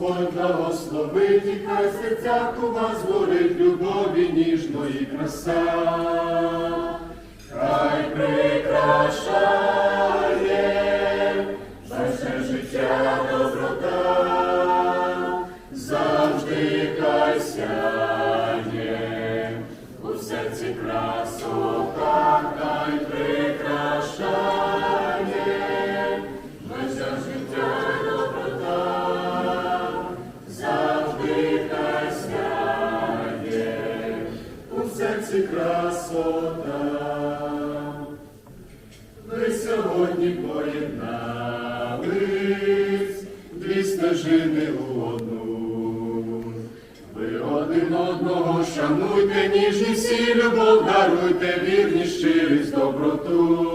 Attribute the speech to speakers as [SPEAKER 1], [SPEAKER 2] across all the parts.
[SPEAKER 1] Господь благословить і хай серця у вас горить любові ніжної краса, хай прикраша. даруйте ніжність і любов, даруйте вірність, щирість, доброту.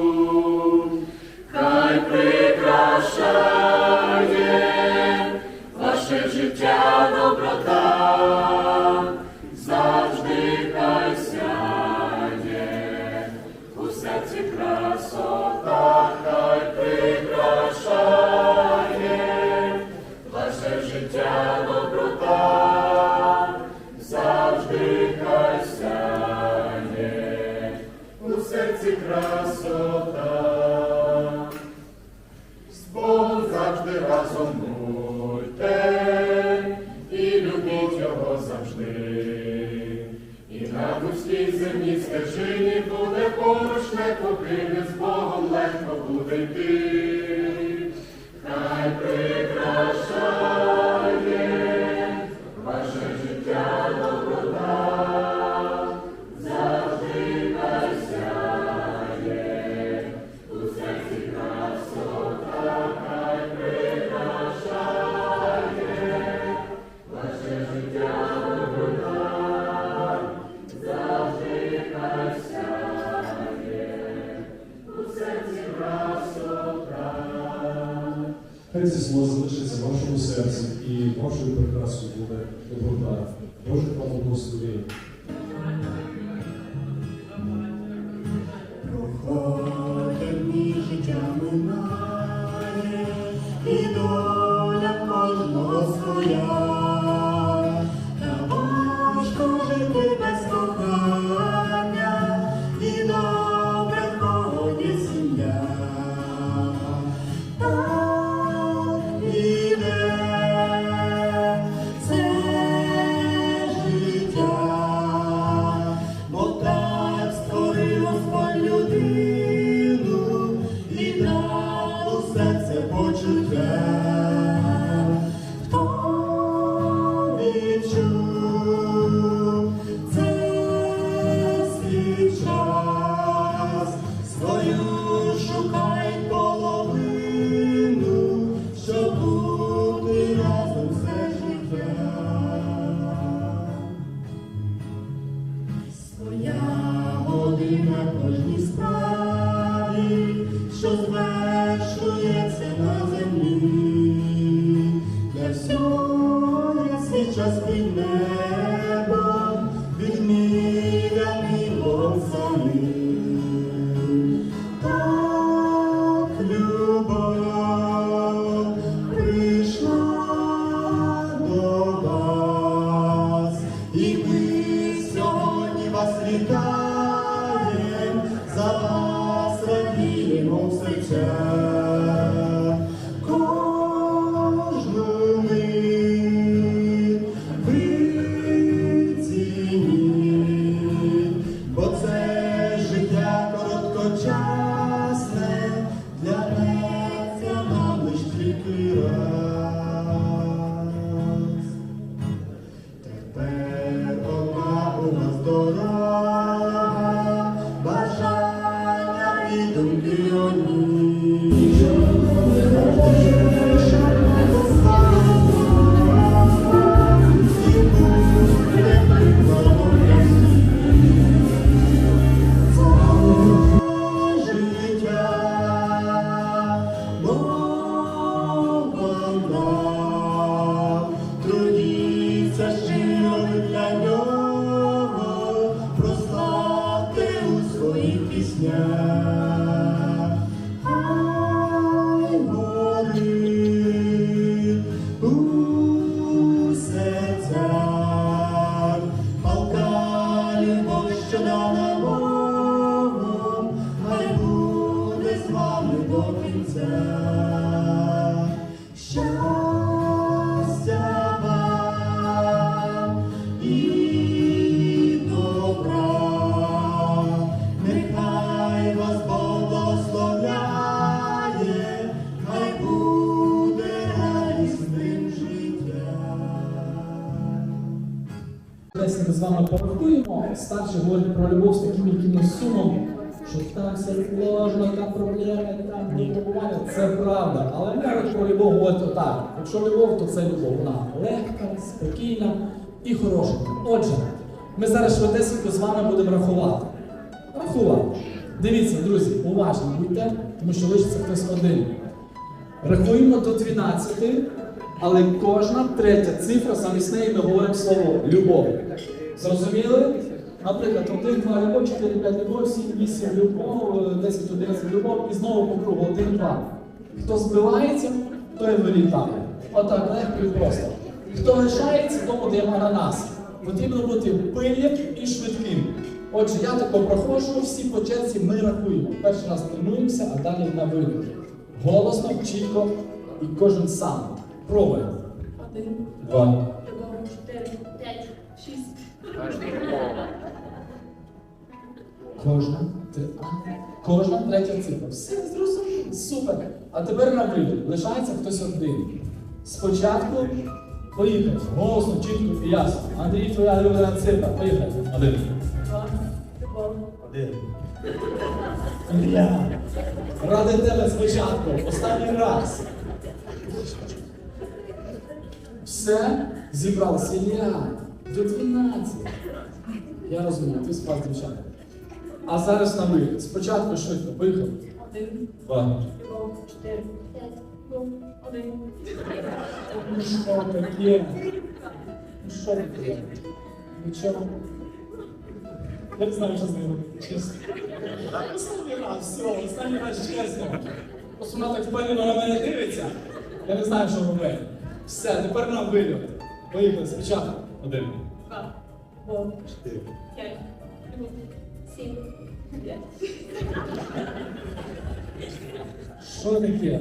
[SPEAKER 2] Нехай це слово залишиться в вашому серці і вашою прикрасою буде доброта. Боже вам благословення.
[SPEAKER 3] Твоя година кожній справі, що
[SPEAKER 2] з
[SPEAKER 4] старші говорять про любов з таким якимось сумом, що так все сложно, там проблеми, там випробування. Це правда. Але кажуть про любов говорять отак. Якщо любов, то це любов. Вона легка, спокійна і хорошенька. Отже, ми зараз швидесенько з вами будемо рахувати. Рахувати. Дивіться, друзі, уважні будьте, тому що лишиться хтось один. Рахуємо до 12, але кожна третя цифра замість неї ми говоримо слово любов. Зрозуміли? Наприклад, 1, 2 любов, 4, 5 любов, 7, 8 любов, 10, 11 любов і знову по кругу 1, 2. Хто збивається, той вилітає. Отак легко і просто. Хто лишається, тому даємо ананас. Потрібно бути пильним і швидким. Отже, я тако проходжу, всі по черзі ми рахуємо. Перший раз тренуємося, а далі на виліт. Голосно, чітко і кожен сам. Пробуємо.
[SPEAKER 5] Один,
[SPEAKER 4] Два.
[SPEAKER 5] П'ять, шість.
[SPEAKER 4] Кожна, кожна третя цифра. Все зрозуміло. Супер. А тепер на виліт. Лишається хтось один. Спочатку поїхали. Голосно, чітко і ясно. Андрій, твоя улюблена цифра. Поїхали. Один.
[SPEAKER 5] Два, любов,
[SPEAKER 4] Ілля. Ради тебе спочатку. Останній раз. Все, зібралися. Ілля. До 12. Я розумію, ти спав дівчата. А зараз на виліт. Спочатку швидко. Поїхали.
[SPEAKER 5] один,
[SPEAKER 4] Два.
[SPEAKER 5] чотири, п'ять, один.
[SPEAKER 4] Ну що таке? Ну що таке? Нічого. Я не знаю, що з ним робити, чесно. Останній раз, все, останній раз чесно. Просто вона так впевнено на мене дивиться. Я не знаю, що робити. Все, тепер на вильот. Поїхали спочатку. Один.
[SPEAKER 5] Два, любов, чотири, п'ять, сім, п'ять.
[SPEAKER 4] Що таке?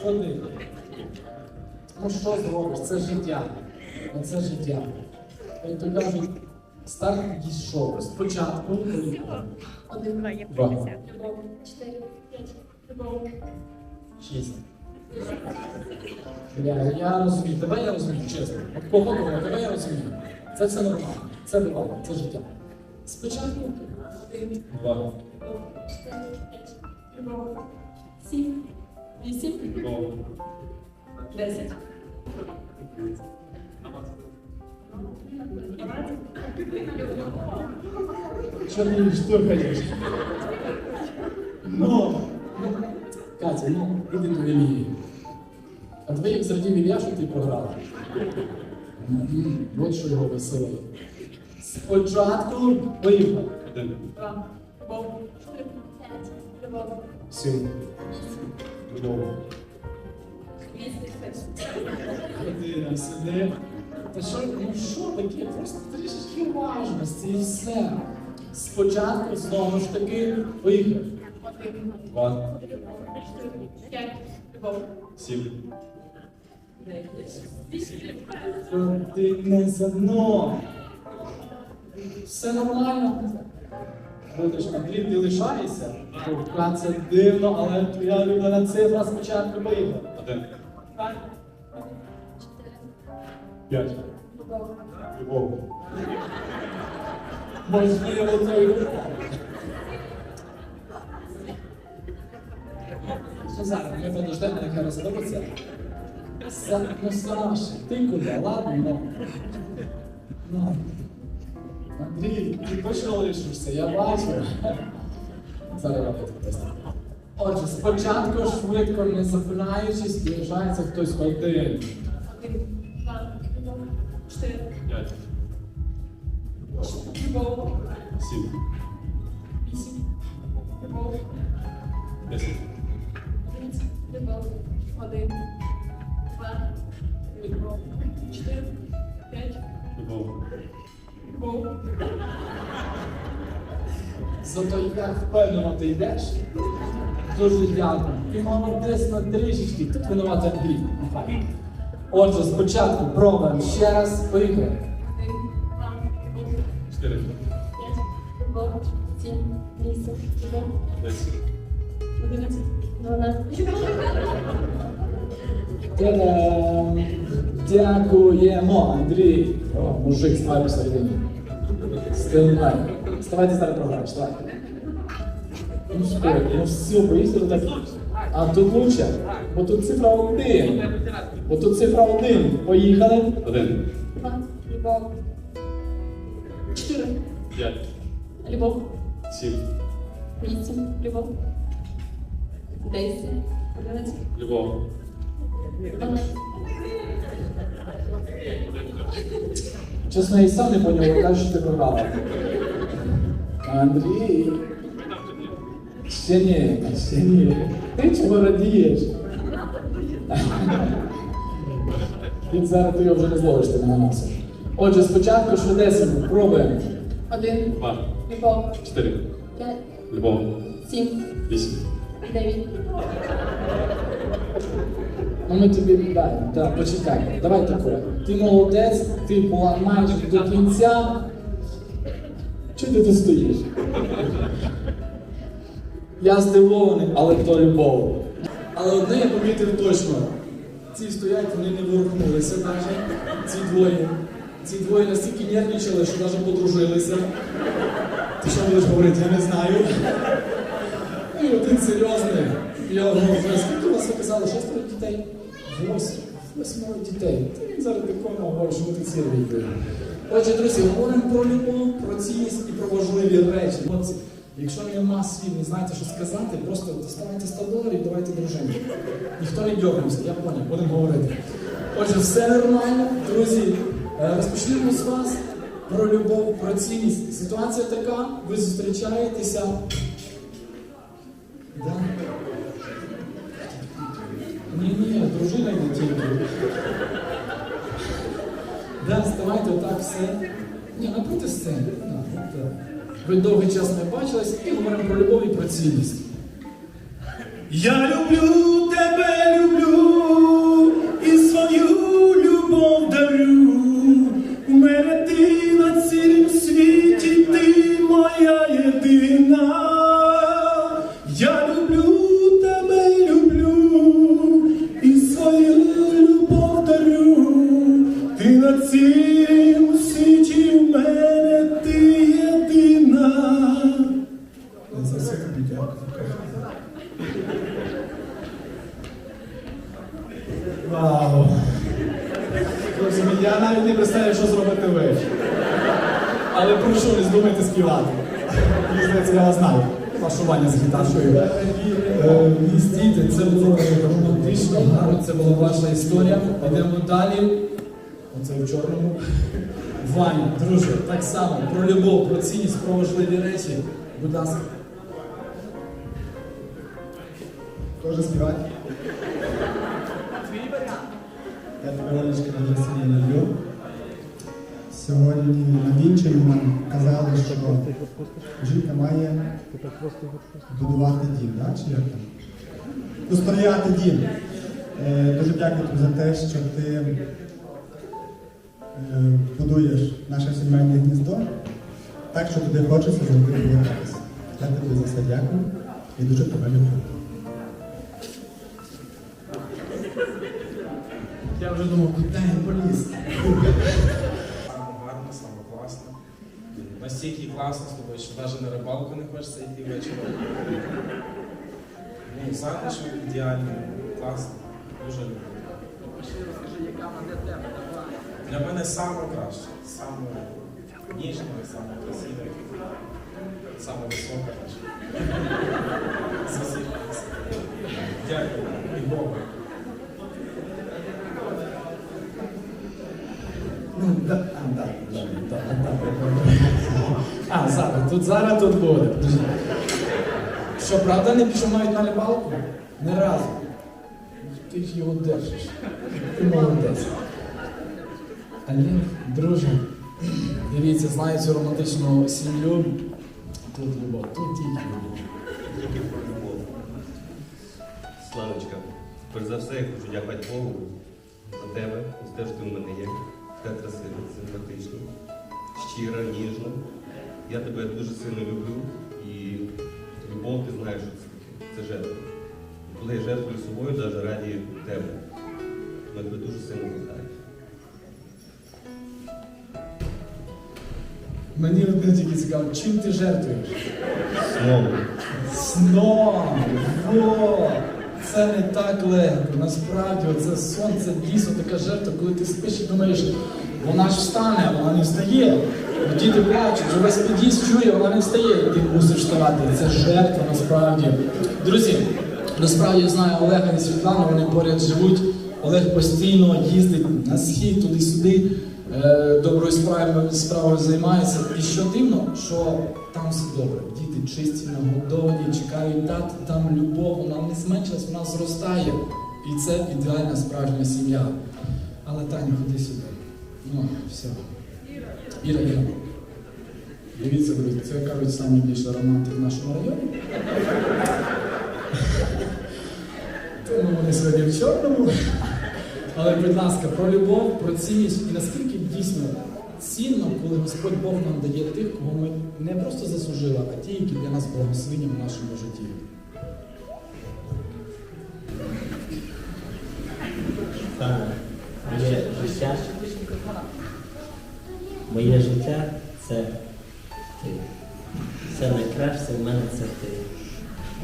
[SPEAKER 4] Що ти? Ну що зробиш? Це життя. Це життя. Як то кажуть, старт якийсь шоу. Спочатку.
[SPEAKER 5] Один,
[SPEAKER 4] Два.
[SPEAKER 5] любов, чотири, п'ять, любов,
[SPEAKER 4] Шість. Бля, я розумію, тебе я розумію, чесно. От кого, тебе я розумію. Це все нормально. Це бувало, це життя. Спочатку
[SPEAKER 5] один,
[SPEAKER 4] два.
[SPEAKER 5] чотири, п'ять, сім, вісім, десять.
[SPEAKER 4] Ти штурхаєш? Ну, ну, Катя, ну, іди до Ілії. А тебе як зрадів Ілля, що ти програла? М, От що його веселить. Спочатку поїхав.
[SPEAKER 5] Два, любов, п'ять, любов,
[SPEAKER 4] Сім. Любов. Година сиди. Та що, ну що таке? Просто трішечки уважності і все. Спочатку знову ж таки поїхав. Два.
[SPEAKER 5] п'ять, любов,
[SPEAKER 4] Сім. ти не за дно? Все нормально. Будеш Андрій, ти лишаєшся. Рука це дивно, але твоя улюблена цифра спочатку поїхав. Один. П'ять.
[SPEAKER 5] любов,
[SPEAKER 4] Любов. Можливо, це і Зараз? Ми подождемо, нехай розробиться. Все, ну Саша, ти куди? Ладно, ну. Ну. Андрій, ти точно лишишся, я бачу. Зараз робити просто. Отже, спочатку швидко, не запинаючись, з'їжджається хтось один.
[SPEAKER 5] один, два, чотири,
[SPEAKER 4] П'ять. Сім.
[SPEAKER 5] вісім,
[SPEAKER 4] Десять.
[SPEAKER 5] Дев'ять, один, два, Любов. Чотири. П'ять.
[SPEAKER 1] Любов.
[SPEAKER 5] Любов.
[SPEAKER 4] Зато як впевнено ти йдеш. Дуже дякую. Ти молодець на трішечки, тут винувати Андрій. Отже, спочатку пробуємо ще раз. Поїхали.
[SPEAKER 5] Один. Два. Три.
[SPEAKER 1] Чотири.
[SPEAKER 5] П'ять. Любов. Сім. Вісім.
[SPEAKER 1] Десять.
[SPEAKER 5] Одинадцять.
[SPEAKER 4] Та-дам! Дякуємо, Андрій. О, мужик ставай посередині. Стилай. Вставайте зараз програєш, давай. Ну спой, ну все, боїшся так. А тут лучше, бо тут цифра один. Бо тут цифра один. Поїхали.
[SPEAKER 1] Один.
[SPEAKER 5] Два. Любов. Чотири.
[SPEAKER 1] П'ять.
[SPEAKER 5] Любов.
[SPEAKER 1] Сім.
[SPEAKER 5] Вісім. Любов. Десять.
[SPEAKER 1] Любов.
[SPEAKER 4] Чесно, я і сам не поняв, кажу, що ти програла. Андрій. Ще ні, ще ні. Ти чого радієш? Він зараз ти його вже не зловиш ти на нас. Отже, спочатку швидесенько пробуємо.
[SPEAKER 5] Один.
[SPEAKER 1] Два.
[SPEAKER 5] Любов.
[SPEAKER 1] Чотири.
[SPEAKER 5] П'ять.
[SPEAKER 1] Любов.
[SPEAKER 5] Сім.
[SPEAKER 1] Вісім.
[SPEAKER 5] Дев'ять.
[SPEAKER 4] Ну ми тобі дай, да, почекай. Давай таке. Ти молодець, ти була майже до кінця. Чого ти тут стоїш? Я здивований, але то любов. Але одне я помітив точно. Ці стоять, вони не ворухнулися навіть. Ці двоє. Ці двоє настільки нервничали, що навіть подружилися. Ти що будеш говорити, я не знаю. І один серйозний. Я говорю, скільки у вас казали, шестеро дітей? Восьм. Восьмеро дітей. Та він зараз такому говорить, що тут сірі йдете. Отже, друзі, говоримо про любов, про цінність і про важливі речі. Хлопці, якщо нема слів, не знаєте, що сказати, просто доставайте 100 доларів давайте дружині. Ніхто не дьорнувся, я поняв, будемо говорити. Отже, все нормально, друзі. Е, Розпочнемо з вас про любов, про цінність. Ситуація така, ви зустрічаєтеся. Да. Ні, ні, дружина тільки. Да, ставайте отак все. Ні, напроти сцени. Да. Ви довгий час не бачились і говоримо про любов і про цінність.
[SPEAKER 3] Я люблю тебе, люблю,
[SPEAKER 4] так само про любов, про цінність, про важливі речі. Будь ласка.
[SPEAKER 3] Тоже співати? Я тебе Олечка дуже сильно люблю. Сьогодні на вінченні нам казали, що жінка має будувати дім, да? чи як там? Устрояти дім. Е, дуже дякую тобі за те, що ти будуєш наше сімейне гніздо так, що тобі хочеться завжди повертатися. Я тобі за це дякую і дуже тебе люблю.
[SPEAKER 4] Я вже думав, куди я поліз.
[SPEAKER 6] Саме гарно, саме класно. Настільки класно з тобою, що навіть на рибалку не хочеться йти вечором. Ну, затишок ідеальний, класно, дуже люблю. Для мене саме краще, саме ніжне, саме красиве, саме високе. Спасибо. Дякую. І Богу.
[SPEAKER 4] Ну. А, зараз, тут зараз тут буде. Що, правда, не пішов навіть на рибалку? Не разу. Ти ж його держиш. Ти молодець. Олег, друже, дивіться, знаю цю романтичну сім'ю. Тут любов, тут тільки любов.
[SPEAKER 7] Славочка, перш за все я хочу дякувати Богу за тебе, за те, що ти в мене є. Ти красива, симпатична, щира, ніжна. Я тебе дуже сильно люблю і любов, ти знаєш, що це таке. Це жертва. Коли я жертвую собою, навіть раді тебе. Я тебе дуже сильно
[SPEAKER 4] Мені одне тільки цікаво, чим ти жертвуєш?
[SPEAKER 7] Знову.
[SPEAKER 4] Сном! Во! Це не так легко. Насправді, оце сон це дійсно така жертва, коли ти спиш і думаєш, вона ж встане, а вона не встає. Діти плачуть, весь під'їзд чує, вона не встає, і ти мусиш вставати. Це жертва насправді. Друзі, насправді я знаю Олега і Світлану, вони поряд живуть. Олег постійно їздить на схід, туди-сюди, доброю справою, справою займається. І що дивно, що там все добре. Діти чисті, нагодовані, чекають тат, там любов, вона не зменшилась, вона зростає. І це ідеальна справжня сім'я. Але Таня, ходи сюди. Ну, все. Іра, Іра. Дивіться, друзі, це кажуть найбільший романтик в нашому районі. Тому вони сьогодні в чорному. Але, будь ласка, про любов, про цінність і наскільки цінно, коли Господь Бог нам дає тих, кого ми не просто заслужили, а ті, які для нас благословення в нашому житті.
[SPEAKER 8] Моє життя. Моє життя це ти. Все найкраще в мене це ти.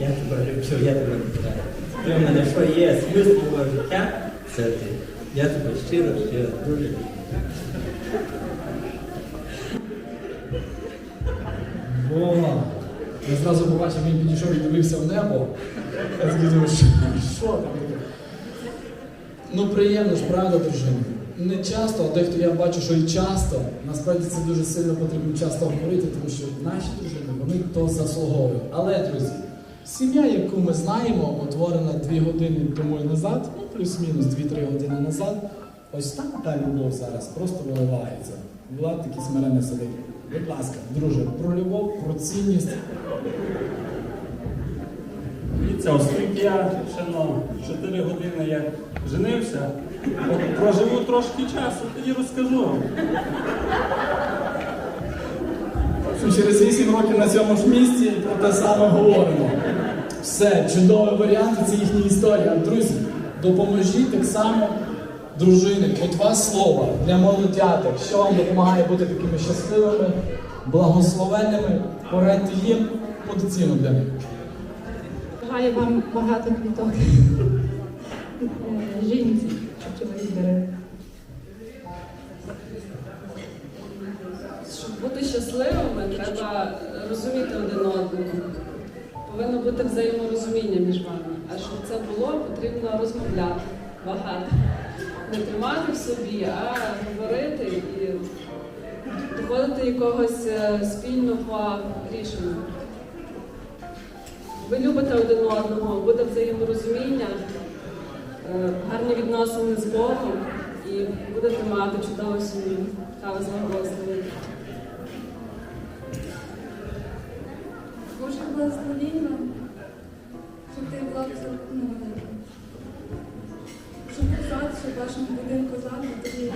[SPEAKER 8] Я тебе люблю, я тебе кохаю. Ти в мене що є, смисл мого життя це ти. Я тебе щиро, щиро дуже люблю.
[SPEAKER 4] Во! Я зразу побачив, він підійшов і дивився в небо. Я такий думаю, що, там таке? Ну приємно ж, правда, дружина? Не часто, а дехто я бачу, що і часто. Насправді це дуже сильно потрібно часто говорити, тому що наші дружини, вони то заслуговують. Але, друзі, сім'я, яку ми знаємо, утворена дві години тому і назад, ну плюс-мінус 2-3 години назад, ось там та любов зараз просто виливається. Влад такий смирений сидить. Будь ласка, друже, про любов, про цінність.
[SPEAKER 9] Дивіться, оскільки я ще на 4 години як женився, проживу трошки часу, тоді розкажу. вам.
[SPEAKER 4] Через 8 років на цьому ж місці про те саме говоримо. Все, чудовий варіант, це їхня історія. Друзі, допоможіть так само дружини. От вас слово для молодяток, що вам допомагає бути такими щасливими, благословенними, порадьте їм потенційно для них.
[SPEAKER 5] Бажаю вам багато квіток. Е, Жінці, щоб чоловік бере.
[SPEAKER 10] Щоб бути щасливими, треба розуміти один одного. Повинно бути взаєморозуміння між вами. А щоб це було, потрібно розмовляти багато. Не тримати в собі, а говорити і доходити якогось е, спільного рішення. Ви любите один одного, буде взаєморозуміння, е, гарні відносини з Богом і будете мати чудову сім'ю. Та вас благословить.
[SPEAKER 5] Боже благословіння, щоб ти була вашому будинку тоді.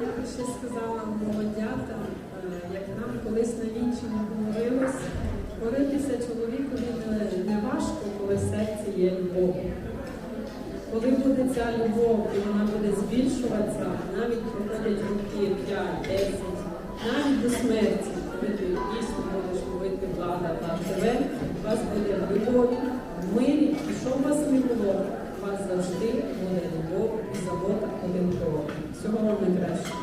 [SPEAKER 11] Я би ще сказала молодятам, е, як нам колись на вінчині говорилось, коритися чоловікові не, важко, коли в серці є любов. Коли буде ця любов, і вона буде збільшуватися, навіть проходять роки 5, 10, навіть до смерті, коли ти дійсно будеш любити влада та тебе, вас буде любов, мирі, і що б вас не було, у вас завжди буде любов і забота один про одного. Всього вам найкраще.